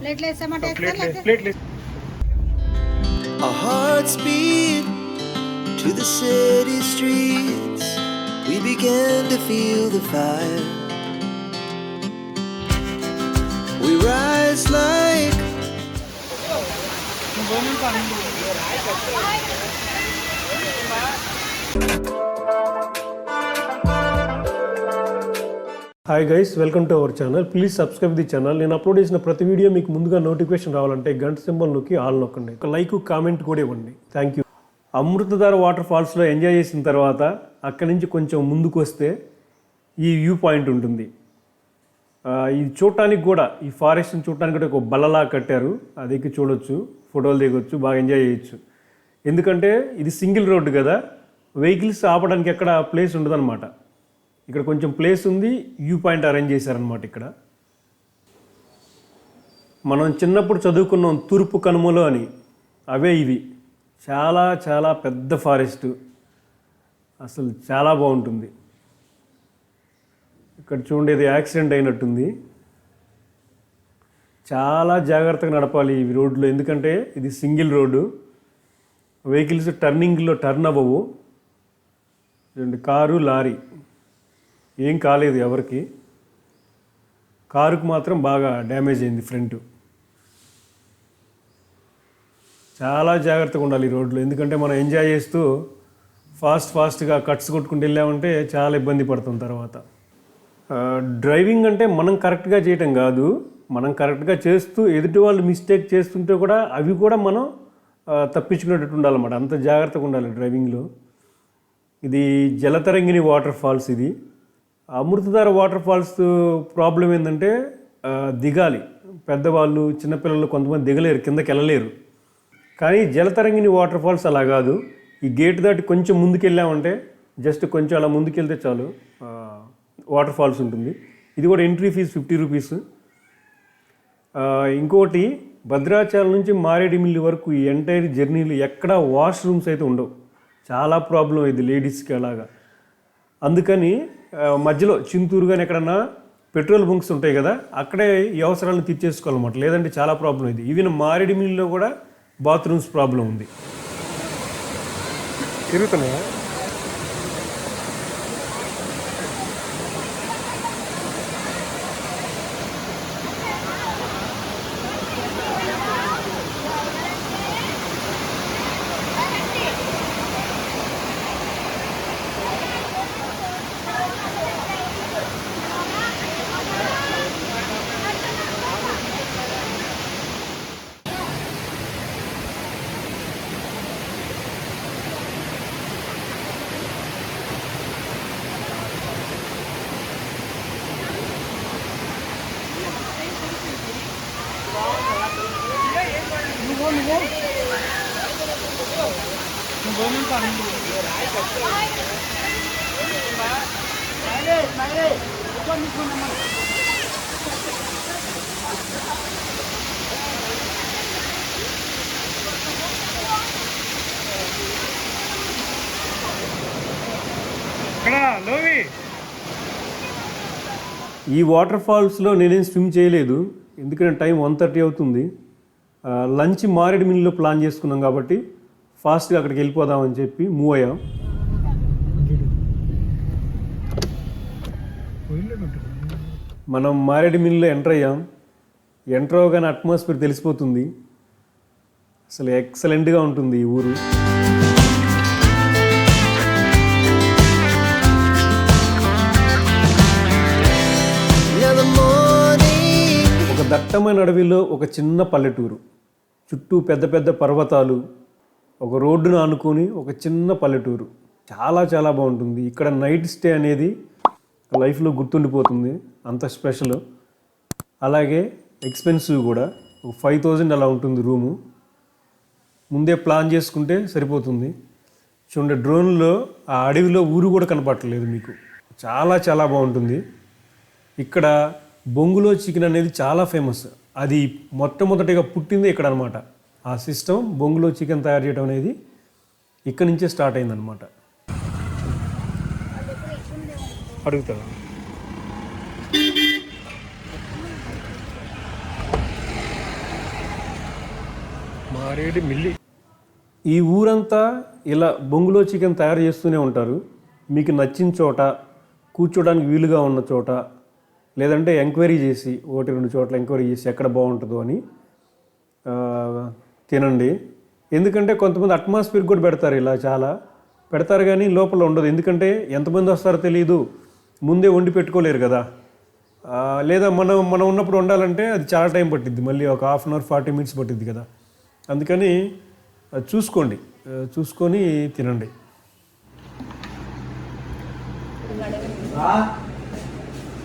ప్లేట్లు వేసామంటే వేస్తారు, లేకపోతే ప్లేట్లు Our hearts beat to the city streets. We began to feel the fire. We rise like Hi guys welcome to our channel please subscribe the channel నేను upload చేసిన ప్రతి video మీకు ముందుగా నోటిఫికేషన్ రావాలంటే గంట సింబల్ నొక్కి ఆల్ నొక్కండి. ఒక లైక్ కామెంట్ కూడా ఇవ్వండి. థ్యాంక్ యూ అమృతధార వాటర్ ఫాల్స్లో ఎంజాయ్ చేసిన తర్వాత అక్కడి నుంచి కొంచెం ముందుకు వస్తే ఈ వ్యూ పాయింట్ ఉంటుంది. ఇది చూడటానికి కూడా ఈ ఫారెస్ట్ని చూడటానికి కూడా ఒక బల్లలా కట్టారు. అది ఎక్కి చూడొచ్చు ఫోటోలు దిగొచ్చు బాగా ఎంజాయ్ చేయొచ్చు. ఎందుకంటే ఇది సింగిల్ రోడ్డు కదా వెహికల్స్ ఆపడానికి ఎక్కడ ప్లేస్ ఉండదన్నమాట. ఇక్కడ కొంచెం ప్లేస్ ఉంది వ్యూ పాయింట్ అరేంజ్ చేశారనమాట ఇక్కడ. మనం చిన్నప్పుడు చదువుకున్నాం తూర్పు కనుమలు అని. అవే ఇవి. చాలా చాలా పెద్ద ఫారెస్ట్ అసలు చాలా బాగుంటుంది. ఇక్కడ చూడండి ఇది యాక్సిడెంట్ అయినట్టుంది. చాలా జాగ్రత్తగా నడపాలి ఈ రోడ్లో ఎందుకంటే ఇది సింగిల్ రోడ్డు. వెహికల్స్ టర్నింగ్లో టర్న్ అవ్వవు. రెండు కారు లారీ. ఏం కాలేదు ఎవరికి. కారుకు మాత్రం బాగా డ్యామేజ్ అయింది ఫ్రంట్. చాలా జాగ్రత్తగా ఉండాలి ఈ రోడ్లో. ఎందుకంటే మనం ఎంజాయ్ చేస్తూ ఫాస్ట్ ఫాస్ట్గా కట్స్ కొట్టుకుంటూ వెళ్ళామంటే చాలా ఇబ్బంది పడతాం తర్వాత. డ్రైవింగ్ అంటే మనం కరెక్ట్గా చేయటం కాదు. మనం కరెక్ట్గా చేస్తూ ఎదుటి వాళ్ళు మిస్టేక్ చేస్తుంటే కూడా అవి కూడా మనం తప్పించుకునేటట్టు ఉండాలన్నమాట. అంత జాగ్రత్తగా ఉండాలి డ్రైవింగ్లో. ఇది జలతరంగిణి వాటర్ ఫాల్స్ ఇది. అమృతధార వాటర్ ఫాల్స్ ప్రాబ్లం ఏంటంటే దిగాలి. పెద్దవాళ్ళు చిన్నపిల్లలు కొంతమంది దిగలేరు కిందకి వెళ్ళలేరు. కానీ జలతరంగిణి వాటర్ ఫాల్స్ అలా కాదు. ఈ గేట్ దాటి కొంచెం ముందుకెళ్ళామంటే జస్ట్ కొంచెం అలా ముందుకెళ్తే చాలు వాటర్ ఫాల్స్ ఉంటుంది. ఇది కూడా ఎంట్రీ ఫీజు ఫిఫ్టీ రూపీస్. ఇంకోటి భద్రాచలం నుంచి మారేడుమిల్లి వరకు ఈ ఎంటైర్ జర్నీలు ఎక్కడ వాష్రూమ్స్ అయితే ఉండవు. చాలా ప్రాబ్లం అయింది లేడీస్కి అలాగా. అందుకని మధ్యలో చింతూరు కానీ ఎక్కడన్నా పెట్రోల్ బంక్స్ ఉంటాయి కదా అక్కడే ఈ అవసరాలను తీర్చేసుకోవాలన్నమాట. లేదంటే చాలా ప్రాబ్లం ఇది. ఈవెన్ మారేడుమిల్లిలో కూడా బాత్రూమ్స్ ప్రాబ్లం ఉంది. తిరుగుతున్నాయా? ఈ వాటర్ ఫాల్స్లో నేనేం స్విమ్ చేయలేదు. ఎందుకంటే టైం వన్ థర్టీ అవుతుంది. లంచ్ మారేడు మిల్లులో ప్లాన్ చేసుకున్నాం కాబట్టి ఫాస్ట్గా అక్కడికి వెళ్ళిపోదామని చెప్పి మూవ్ అయ్యాం. మనం మారేడు మిల్లులో ఎంటర్ అయ్యాం. ఎంటర్ అవగానే అట్మాస్ఫియర్ తెలిసిపోతుంది. అసలు ఎక్సలెంట్గా ఉంటుంది ఈ ఊరు. దట్టమైన అడవిలో ఒక చిన్న పల్లెటూరు. చుట్టూ పెద్ద పెద్ద పర్వతాలు ఒక రోడ్డును ఆనుకొని ఒక చిన్న పల్లెటూరు. చాలా చాలా బాగుంటుంది. ఇక్కడ నైట్ స్టే అనేది లైఫ్లో గుర్తుండిపోతుంది. అంత స్పెషల్. అలాగే ఎక్స్పెన్సివ్ కూడా. ఒక ఫైవ్ థౌజండ్ అలా ఉంటుంది రూము. ముందే ప్లాన్ చేసుకుంటే సరిపోతుంది. చూడండి డ్రోన్లో ఆ అడవిలో ఊరు కూడా కనపడట్లేదు మీకు. చాలా చాలా బాగుంటుంది. ఇక్కడ బొంగులో చికెన్ అనేది చాలా ఫేమస్. అది మొట్టమొదటిగా పుట్టింది ఇక్కడ అనమాట ఆ సిస్టమ్ బొంగులో చికెన్ తయారు చేయడం అనేది ఇక్కడ నుంచే స్టార్ట్ అయిందనమాట. అడుగుతా మారేడు మిల్లి. ఈ ఊరంతా ఇలా బొంగులో చికెన్ తయారు చేస్తూనే ఉంటారు. మీకు నచ్చిన చోట కూర్చోడానికి వీలుగా ఉన్న చోట లేదంటే ఎంక్వైరీ చేసి ఒకటి రెండు చోట్ల ఎంక్వైరీ చేసి ఎక్కడ బాగుంటుందో అని తినండి. ఎందుకంటే కొంతమంది అట్మాస్ఫియర్ కూడా పెడతారు ఇలా చాలా. పెడతారు కానీ లోపల ఉండదు. ఎందుకంటే ఎంతమంది వస్తారో తెలియదు ముందే వండి పెట్టుకోలేరు కదా. లేదా మనం మనం ఉన్నప్పుడు ఉండాలంటే అది చాలా టైం పట్టిద్ది. మళ్ళీ ఒక half an hour forty minutes పట్టిద్ది కదా. అందుకని అది చూసుకోండి. ఆ, చూసుకొని తినండి.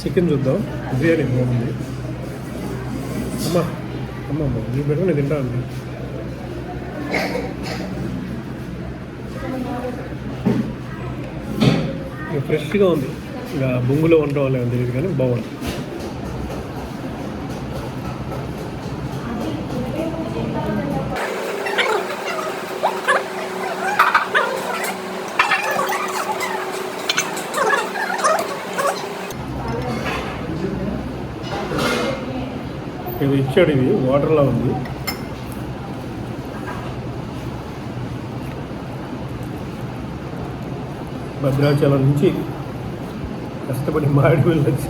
చికెన్ చూద్దాం. బిర్యానీ బాగుంది. అమ్మా అమ్మ అమ్మ నీ బెటర్ నేను తింటా అండి ఫ్రెష్గా ఉంది. ఇక బొంగులో ఉండడం వల్ల తెలియదు కానీ బాగుంది. ఇది ఇచ్చాడు ఇది వాటర్లా ఉంది. భద్రాచలం నుంచి కష్టపడి మాడి వెళ్ళచ్చు.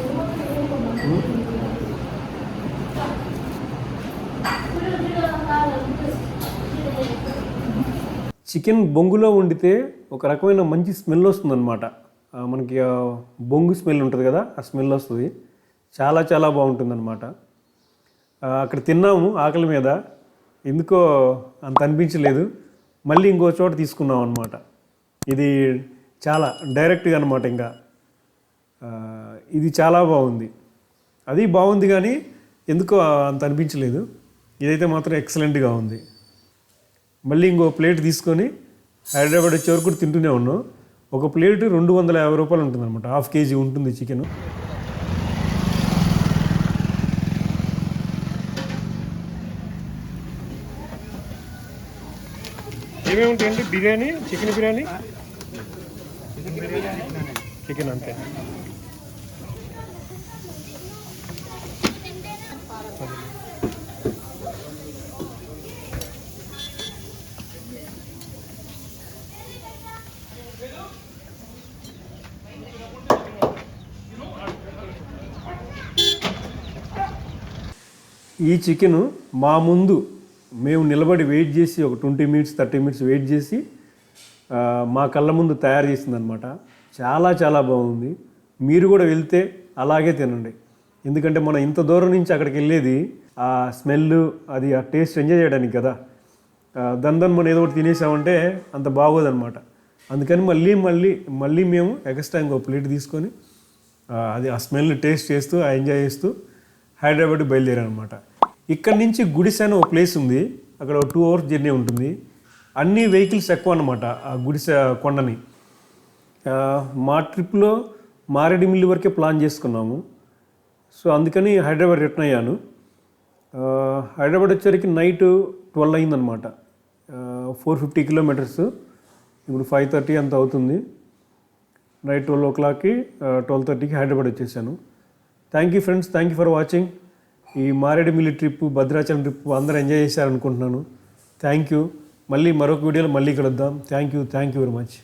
చికెన్ బొంగులో వండితే ఒక రకమైన మంచి స్మెల్ వస్తుందన్నమాట. మనకి బొంగు స్మెల్ ఉంటుంది కదా ఆ స్మెల్ వస్తుంది. చాలా చాలా బాగుంటుందన్నమాట. అక్కడ తిన్నాము ఆకలి మీద. ఎందుకో అంత అనిపించలేదు. మళ్ళీ ఇంకో చోట తీసుకున్నాం అనమాట ఇది చాలా డైరెక్ట్గా అనమాట ఇంకా. ఇది చాలా బాగుంది. అది బాగుంది కానీ ఎందుకో అంత అనిపించలేదు. ఇదైతే మాత్రం ఎక్సలెంట్గా ఉంది. మళ్ళీ ఇంకో ప్లేట్ తీసుకొని హైదరాబాద్ వచ్చే వరకు కూడా తింటూనే ఉన్నాం. ఒక ప్లేట్ రెండు వందల యాభై రూపాయలు ఉంటుంది అనమాట హాఫ్ కేజీ ఉంటుంది చికెన్. ఏమేమి ఉంటాయండి బిర్యానీ చికెన్ బిర్యానీ? చికెన్ అంతే. ఈ చికెన్ మా ముందు మేము నిలబడి వెయిట్ చేసి ఒక twenty minutes thirty minutes wait చేసి మా కళ్ళ ముందు తయారు చేసిందనమాట చాలా చాలా బాగుంది. మీరు కూడా వెళ్తే అలాగే తినండి. ఎందుకంటే మనం ఇంత దూరం నుంచి అక్కడికి వెళ్ళేది ఆ స్మెల్ అది ఆ టేస్ట్ ఎంజాయ్ చేయడానికి కదా. ఆ, మనం ఏదో ఒకటి తినేసామంటే అంత బాగోదనమాట అందుకని మళ్ళీ మళ్ళీ మళ్ళీ మేము ఎక్స్ట్రా ఇంకో ప్లేట్ తీసుకొని అది ఆ స్మెల్ టేస్ట్ చేస్తూ ఆ ఎంజాయ్ చేస్తూ హైదరాబాద్ బయలుదేరాను అనమాట ఇక్కడ నుంచి గుడిసె అని ఒక ప్లేస్ ఉంది. అక్కడ ఒక టూ అవర్స్ జర్నీ ఉంటుంది. అన్ని వెహికల్స్ ఎక్కువ అనమాట ఆ గుడిసె కొండని. మా ట్రిప్లో మారేడుమిల్లి వరకే ప్లాన్ చేసుకున్నాము. సో అందుకని హైదరాబాద్ రిటర్న్ అయ్యాను. హైదరాబాద్ వచ్చేసరికి నైట్ ట్వెల్వ్ అయిందనమాట ఫోర్ ఫిఫ్టీ కిలోమీటర్స్ ఇప్పుడు ఫైవ్ థర్టీ అంత అవుతుంది. నైట్ ట్వెల్వ్ ఓ క్లాక్కి ట్వెల్వ్ థర్టీకి హైదరాబాద్ వచ్చేసాను. Thank you friends thank you for watching ఈ మారేడుమిల్లి ట్రిప్ భద్రాచలం ట్రిప్ అందరూ ఎంజాయ్ చేశారనుకుంటున్నాను. థ్యాంక్ యూ మళ్ళీ మరొక వీడియోలో మళ్ళీ కలుద్దాం. Thank you thank you very much